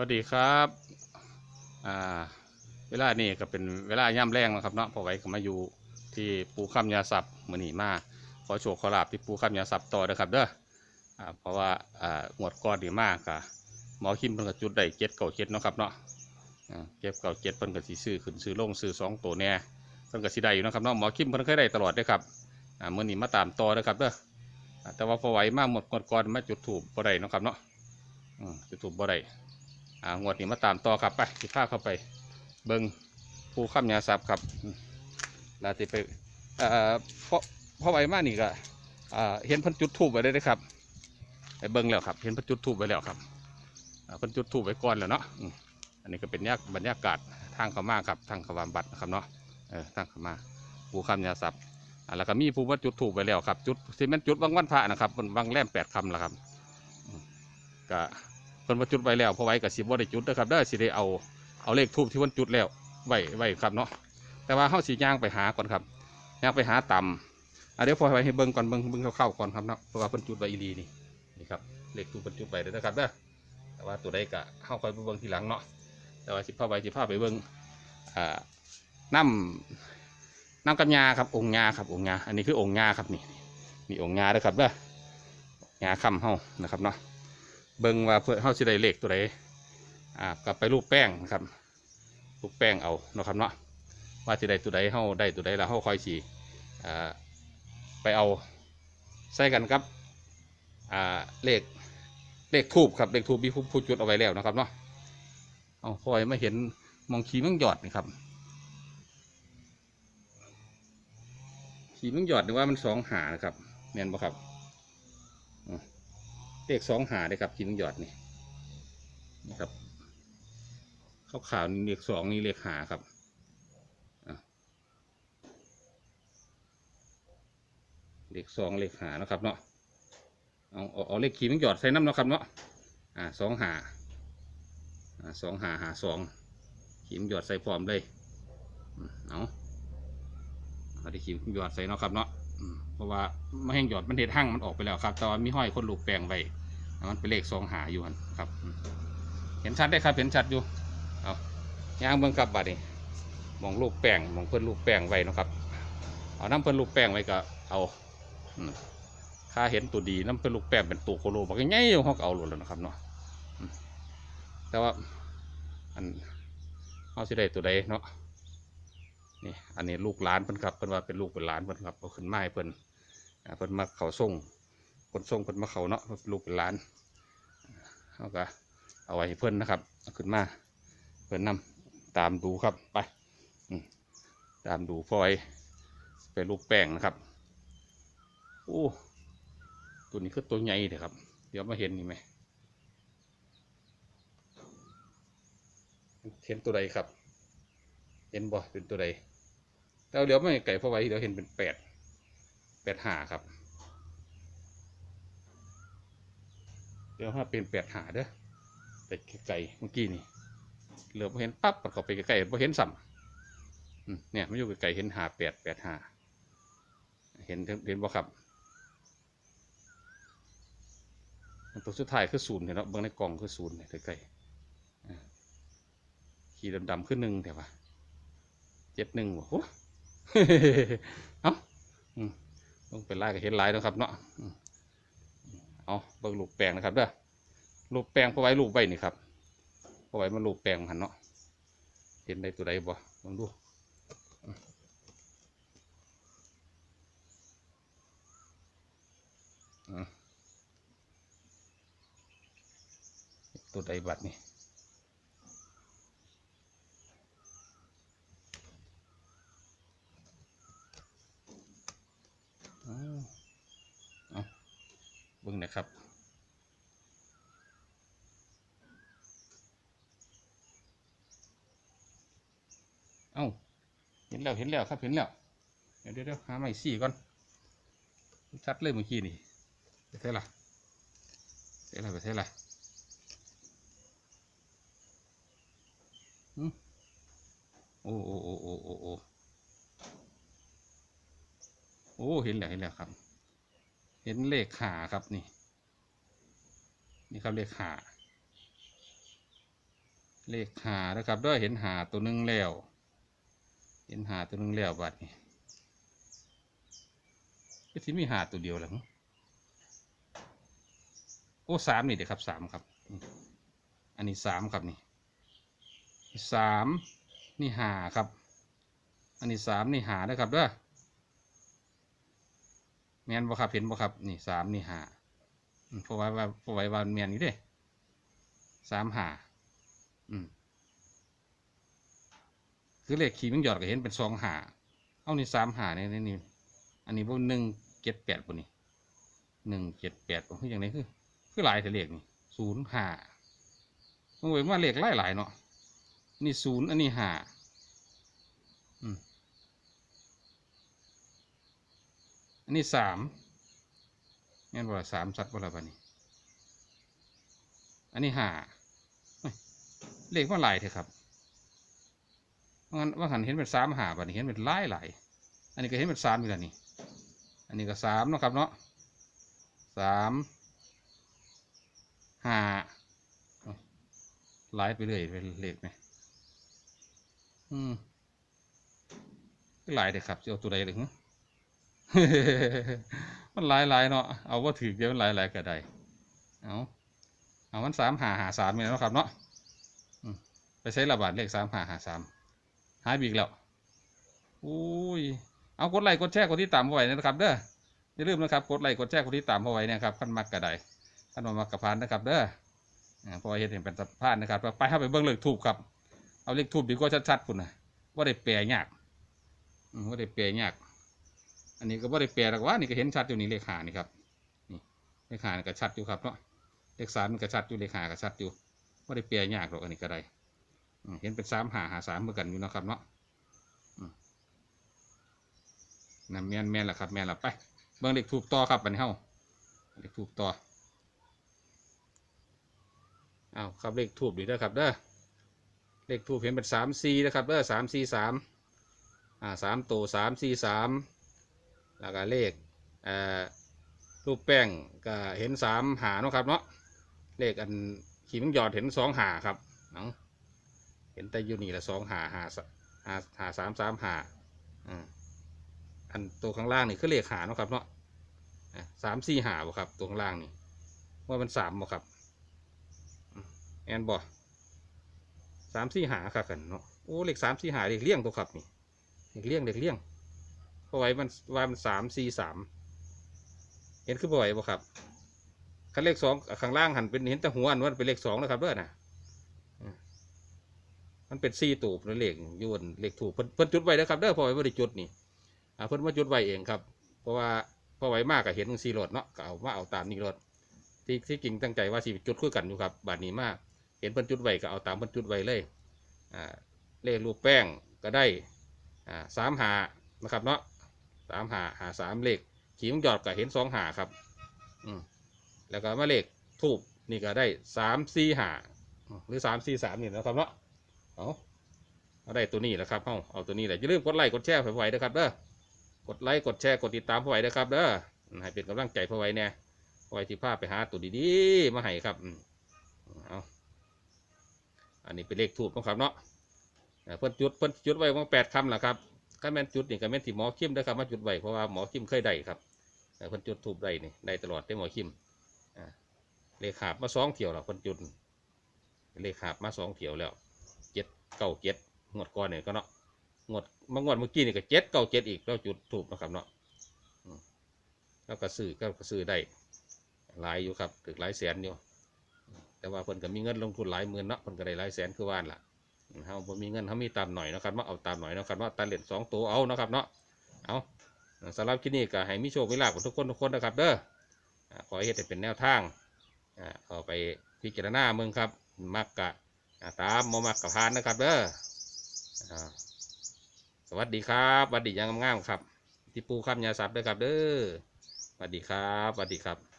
วัสดีครับอ่าเวลานี่ก็เป็นเวลาย่ำแรงนะครับเนาะพอไว้ก็มาอยู่ที่ปูข้ามยาสับมือหนีมาขอโชคขอลาบที่ปูข้ามยาสับต่อนะครับเด้ออ่าเพราะว่าอ่าหมวดก้อนดีมากอะหมอคิมเพิ่นก็จุดได้เจ็ดเก่าเจ็ดเนาะครับเนาะเก็บเก่าเจ็ดเพิ่นก็สิซื้อขึ้นซื้อลงซื้อสองตัวแน่เพิ่นก็สิได้อยู่นะครับเนาะหมอคิมเพิ่นเคยได้ตลอดเด้อครับอ่ามือหนีมาตามต่อเด้อครับเด้อแต่ว่าพอไหวมากหมดหมดก่อนมาจุดถูกบ่ได้นะครับเนาะจุดถูกบ่ได้ อ่างวดนี้มาตามต่อครับไปสิพาเข้าไป เบิงภูข้ามยาสับครับลาติไปเอ่อเพราะเพราะไว้มากนี่ก็อ่าเห็นพันจุดทูบไว้ได้เลยครับไปเบิงแล้วครับ เห็นพันจุดทูบไว้แล้วครับพันจุดทูบไว้ก่อนแล้วเนาะอันนี้ก็เป็นยากบรรยากาศทางเขามาครับทางขวามบัตรนะครับเนาะเออทางเขามาภูข้ามยาสับอ่าแล้วก็มีภูว่าจุดทูบไว้แล้วครับ จุดที่มันจุดวังวันพระนะครับวันวังแรมแปดคำแล้วครับก็ พิ่นมาจุดไว้แล้วพอไว้กับสิบ่ได้จุดนะครับเด้สิได้เอาเอาเลขทูบที่เพิ่นจุดแล้วไว้ไว้ครับเนาะแต่ว่าเฮาสิย่างไปหาก่อนครับย่างไปหาต่ำอะเดี๋ยวพอไว้ให้เบิ่งก่อนเบิ่งเบิ่งคร่าๆก่อนครับเนาะเพราะว่าเพิ่นจุดไว้อีหลีนี่นี่ครับเลขทูบเพิ่นจุดไว้เด้อนะครับเด้อแต่ว่าตัวใดก็เฮาคอยไปเบิ่งทีหลังเนาะแต่ว่าสิพาไว้สิพาไปเบิ่งอ่าน้ำน้ำกัญญาครับองค์ญาครับองค์ญาอันนี้คือองค์ญาครับนี่นี่องค์ญาด้อครับเด้อญาค่ำเฮานะครับเนาะ เบิ่งว่าเพื่อเฮาสิได้เลขตัวใดอ่ากลับไปรูปแป้งนะครับรูปแป้งเอาเนาะครับเนาะว่าสิได้ตัวใดเฮาได้ตัวใดแล้วเฮาคอยสิอ่าไปเอาใส่กันครับอ่าเลขเลขทูบครับเลขทูบมีผู้ผู้จุดเอาไว้แล้วนะครับเนาะเอาพอยมาเห็นมองขีมังหยอดนี่ครับขีมังหยอดนี่ว่ามันสองหานะครับเนียนบ่ครับ เลขสองหาเลยครับกินหยอดนี่นี่ครับขาวขาวนี่เลขสองนี่เลขหาครับเลขสองเลขหานะครับเนาะเอาเอาเลขขีมันหยอดใส่น้ำเนาะครับเนาะอ่าสองหาอ่าสองหาหาสองขีมนหยอดใส่พร้อมเลยเอาเอาได้ขีมนหยอดใส่เนาะครับเนาะเพราะว่าไม่ให้หยอดมันเด็ดหั่งมันออกไปแล้วครับแต่ว่ามีห้อยคนลูกแปลงไว้ มันเป็นเลขสองหาอยู่นครับ เห็นชัดได้ครับ เห็นชัดอยู่ เอาย่างเบิ่งครับบัดนี้มองลูกแป้งมองเพิ่นลูกแป้งไว้นะครับ เอาน้ำเพิ่นลูกแป้งไว้ก็เอาอืมค่าเห็นตัวดีน้ำเพิ่นลูกแป้งเป็นตัวโคโลบอกง่ายๆเขาก็เอาหลุดแล้วนะครับเนาะ แต่ว่าอันเขาสิได้ตัวใดเนาะ นี่ อันนี้ลูกหลานเพิ่นครับ เพิ่นว่าเป็นลูกเป็นหลานเพิ่นครับเอาขึ้นไม้เพิ่นอ่าเพิ่นมาเขาส่ง คนส่งเพิ่นมาเขาเนาะลูกเป็นหลานเขาก็เอาไว้เพิ่อนนะครับเอาขึ้นมาเพิ่อนนำตามดูครับไปตามดูพอไว้ไปลูกแป้งนะครับโอ้ตัวนี้คือตัวใหญ่เด้อครับ เดี๋ยวมาเห็นนี่ไหมเห็นตัวใดครับ เห็นบ่เป็นตัวใดแล้วเดี๋ยวไม่ไก่พอไว้เดี๋ยวเห็นเป็นแปดแปดห้าครับ เดี๋ยวถ้าเป็นแปดหาเด้อไปไกลเมื่อกี้นี่เหลือพอเห็นปั๊บมันเข้าไปไกลๆพอเห็นสัมอืมเนี่ยไม่อยู่ไกลๆเห็นหาแปดแปดหาเห็นเห็นบ่ครับตัวสุดท้ายคือศูนย์เห็นเนาะเบื้องในกล่องคือศูนย์เนี่ยไกลๆอ่ขีดดำๆขึ้นหนึ่งแต่ว่าเจ็ดหนึ่งโอ้โหเอ้าอืมต้องเป็นลายก็เห็นลายเนาะครับเนาะ เอาเบิ่งลูกแปลงนะครับเด้อลูกแปลงพอไว้ลูกไว้นี่ครับพอไว้มันลูกแปลงหันเนาะเห็นได้ตัวใดบ่ลองดูตัวใดบัดนี่อ้าวเอาเบิ่งนะครับ เอ้า เห็นแล้ว เห็นแล้วครับ เห็นแล้ว เดี๋ยวเดี๋ยวหาใหม่สี่ก่อน ชัดเลยเมื่อกี้นี่ไปเท่าไหร่ไปเท่าไหร่ไปเท่าไหร่โอ้โอ้โอ้โอ้โอ้โอ้โอ้ เห็นแล้ว เห็นแล้วครับ เห็นเลขขาครับนี่ นี่ครับเลขขาเลขหานะครับด้วยเห็นหาตัวหนึงแล้ว เห็นหาตัวนึงแล้วบัดนี้ก็ที่มีหาตัวเดียวแหละมั้งโอ้สามนี่เด็กครับสามครับ อันนี้สามครับนี่สามนี่หาครับ อันนี้สามนี่หานะครับเด้อแมนบ่ครับเห็นบ่ครับนี่สามนี่หาเพราะว่าเพราะไว้ว่าแมนอยู่เด้สามหาอืม คือเลขขีดมันหยอดก็เห็นเป็นสองหาเอานี่สามหาเนี่ยนี่อันนี้พวกหนึ่งเจ็ดแปดปุ่นี่หนึ่งเจ็ดแปดปุ่คืออย่างไรคือ คือหลายแต่เลขนี่ศูนย์หามันเว้นว่าเลขหลายหลายเนาะนี่ศูนย์อันนี้หาอันนี้สามแม่นบ่ละสามสัตว์บ่ละบัดนี้ อันนี้หาเฮ้ยเลขว่าหลายเถอะครับ ว่างั้นว่าหันเห็นเป็นสามหาบัดนี้เห็นเป็นหลายหลายอันนี้ก็เห็นเป็นสามอยู่แล้วนี่ อันนี้ก็สามนะครับเนาะสามห้าเอ้าหลายไปเรื่อยเป็นเลขไหมอืมหลายเลยครับจะเอาตัวใดเลยหึมันหลายหลายเนาะ เอาว่าถือเดียวมันหลายหลายก็ได้ เอาเอามันสามหาหาสามนี่เนาะครับเนาะไปใช้ระบาดเลขสามหาหาสาม หายบีกแล้วอุ้ยเอากดไลค์กดแชร์กดที่ตามเอาไว้นะครับ เด้ออย่าลืมนะครับกดไลค์กดแชร์กดที่ตามเอาไว้นะครับขั้นมักกระไดขั้นมามักกระพานนะครับ เด้ออ่าพราะว่าเห็นเห็นเป็นสะพานนะครับ ไปเข้าไปเบิ้องเลขทูบครับ เอาเลขทูบดีกว่าชัดๆคุณนะว่าได้แปลยากอืมว่าได้แปลยาก อันนี้ก็ว่าได้แปลหรอกว่านี่ก็เห็นชัดอยู่นี่เลขหานี่ครับนี่เลขหานี่ก็ชัดอยู่ครับเนาะเลขสามมันก็ชัดอยู่เลขหาก็ชัดอยู่ว่าได้แปลยากหรอกอันนี้ก็ได้ อืมเห็นเป็นสามหาหาสามเหมือนกันอยู่เนาะครับเนาะอืมนั่นแม่นแม่นแหละครับแม่นละไปเบิ่งเลขถูกต่อครับบันเฮาเลขถูกต่อเอาครับเลขถูกดีนะครับเด้อเลขถูกเห็นเป็นสามสี่นะครับเด้อสามสี่สามอ่าสามตัวสามสี่สามแล้วก็เลขเอ่อรูปแป้งก็เห็นสามหาเนาะครับเนาะเลขอันขีมังหยอดเห็นสองหาครับเนาะ ห็นแต่อยู่นี่ละสองหาหาหาหาสามสามหาอันตัวข้างล่างนี่คือเลขหาเนาะครับเนาะสามสี่หาบ่ครับ ตัวข้างล่างนี่ว่ามันสามบ่ครับแอนบ่สามสี่หาครับกันเนาะโอ้เลขสามสี่หาเลขเลี่ยงตัวครับนี่เด็กเลี้ยงเด็กเลี้ยงเพราะไว้มันว่ามันสามสี่สามเห็นคือบ่อยบ่ครับคันเลขสองข้างล่างหันเป็นเห็นแต่หัวอันว่าเป็นเลขสองนะครับเด้อนะ มันเป็นสี่ตูบนั่นเลขอยวนเลขถูกเพิ่นเพิ่นจุดไว้นะครับเด้อพอไว้บ่ได้จุดนี่อ่าเพิ่นมาจุดไว้เองครับ เพราะว่าพอไว้มากก็เห็นสี่รถเนาะก็เอามาเอาตามนี่รถที่ที่จริงตั้งใจว่าสิจุดคู่กันอยู่ครับบาดนี้มากเห็นเพิ่นจุดไว้ก็เอาตามเพิ่นจุดไว้เลยอ่าเลขรูปแป้งก็ได้อ่าสามหานะครับเนาะสามหาหาสามเลขขีมหยอดก็เห็นสองหาครับอืมแล้วก็มาเลขทูบนี่ก็ได้สามสี่หาหรือสามสี่สามนี่นะครับเนาะ เอาเอาได้ตัวนี้แหละครับเอาเอาตัวนี้แหละอย่าลืมกดไลค์กดแชร์เพื่อไว้นะครับเด้อกดไลค์กดแชร์กดติดตามเพื่อไว้นะครับเด้ออให้เป็นกำลังใจเพื่อไว้เนี่ยพื่อไว้ที่ภาพไปหาตัวดีๆมาให้ครับเอาอันนี้เป็นเลขทูบนะครับเนาะเพิ่นจุดเพิ่นจุดไว้ว่าแปดคำแหละครับก็แม่นจุดนี่ก็แม่นที่หมอคิมนะครับมาจุดไว้เพราะว่าหมอคิมเคยได้ครับเพิ่นจุดทูบได้นี่ได้ตลอดได้หมอคิมเลขขาบมาสองเที่ยวแล้วเพิ่นจุดเลขขาบมาสองเที่ยวแล้ว เก้าเจ็ดงวดก่อนเนี่ยก็เนาะงวดมางวดเมื่อกี้นี่ก็เจ็ดเก้าเจ็ดอีกแล้วจุดทูบนะครับเนาะแล้วก็ซื้อก็ซื้อได้หลายอยู่ครับถึงหลายแสนอยู่แต่ว่าเพิ่นก็มีเงินลงทุนหลายหมื่นเนาะเพิ่นก็ได้หลายแสนคือว่านล่ะเฮาบ่มีเงินเฮามีตามหน่อยนะครับว่าเอาตามหน่อยนะครับว่าตาเล่นสองตัวเอานะครับเนาะเอาสำหรับที่นี่ก็ให้มีโชคมีลาภกับทุกคนทุกคนนะครับเด้อขอให้เฮ็ดเป็นแนวทางอ่าเอาไปพิจารณาเมืองครับมักกะ ตามบ่มักกะพานนะครับเด้ออสวัสดีครับสวัสดียังงามๆครับ ที่ปูคำยาสับด้วยครับเด้อสวัสดีครับสวัสดีครับ